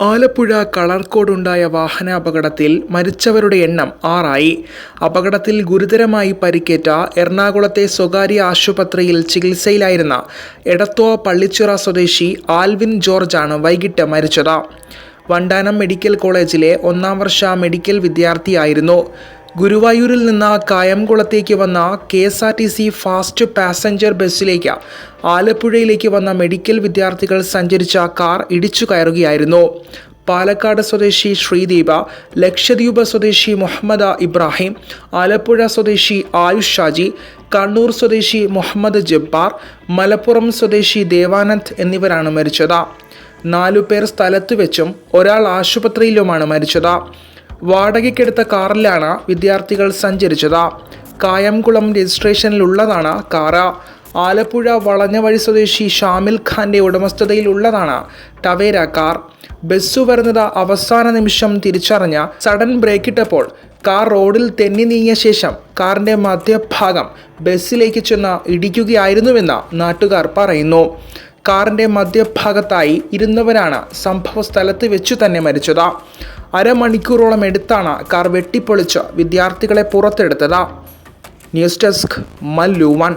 ആലപ്പുഴ കളർക്കോടുണ്ടായ വാഹനാപകടത്തിൽ മരിച്ചവരുടെ എണ്ണം ആറായി. അപകടത്തിൽ ഗുരുതരമായി പരിക്കേറ്റ എറണാകുളത്തെ സ്വകാര്യ ആശുപത്രിയിൽ ചികിത്സയിലായിരുന്ന എടത്വ പള്ളിച്ചിറ സ്വദേശി ആൽവിൻ ജോർജാണ് വൈകിട്ട് മരിച്ചത്. വണ്ടാനം മെഡിക്കൽ കോളേജിലെ ഒന്നാം വർഷ മെഡിക്കൽ വിദ്യാർത്ഥിയായിരുന്നു. ഗുരുവായൂരിൽ നിന്ന് കായംകുളത്തേക്ക് വന്ന K S R T C fast passenger ബസ്സിലേക്ക് ആലപ്പുഴയിലേക്ക് വന്ന മെഡിക്കൽ വിദ്യാർത്ഥികൾ സഞ്ചരിച്ച കാർ ഇടിച്ചു കയറുകയായിരുന്നു. പാലക്കാട് സ്വദേശി ശ്രീദീപ ലക്ഷദ്വീപ് സ്വദേശി മുഹമ്മദ ഇബ്രാഹിം ആലപ്പുഴ സ്വദേശി ആയുഷ് ഷാജി കണ്ണൂർ സ്വദേശി മുഹമ്മദ് ജബ്ബാർ മലപ്പുറം സ്വദേശി ദേവാനന്ദ് എന്നിവരാണ് മരിച്ചത്. നാലു പേർ സ്ഥലത്ത് വെച്ചും ഒരാൾ ആശുപത്രിയിലുമാണ് മരിച്ചത്. വാടകയ്ക്കെടുത്ത കാറിലാണ് വിദ്യാർത്ഥികൾ സഞ്ചരിച്ചത്. കായംകുളം രജിസ്ട്രേഷനിലുള്ളതാണ് കാറ്. ആലപ്പുഴ വളഞ്ഞവഴി സ്വദേശി ഷാമിൽ ഖാന്റെ ഉടമസ്ഥതയിലുള്ളതാണ് ടവേര കാർ. ബസ് വരുന്നത് അവസാന നിമിഷം തിരിച്ചറിഞ്ഞ സഡൻ ബ്രേക്കിട്ടപ്പോൾ കാർ റോഡിൽ തെന്നി നീങ്ങിയ ശേഷം കാറിന്റെ മധ്യഭാഗം ബസ്സിലേക്ക് ചെന്ന് ഇടിക്കുകയായിരുന്നുവെന്ന് നാട്ടുകാർ പറയുന്നു. കാറിന്റെ മധ്യഭാഗത്തായി ഇരുന്നവരാണ് സംഭവ സ്ഥലത്ത് വെച്ചു തന്നെ മരിച്ചത്. അരമണിക്കൂറോളം എടുത്താണ് കാർ വെട്ടിപ്പൊളിച്ച് വിദ്യാർത്ഥികളെ പുറത്തെടുത്തത്. News desk Mallu one.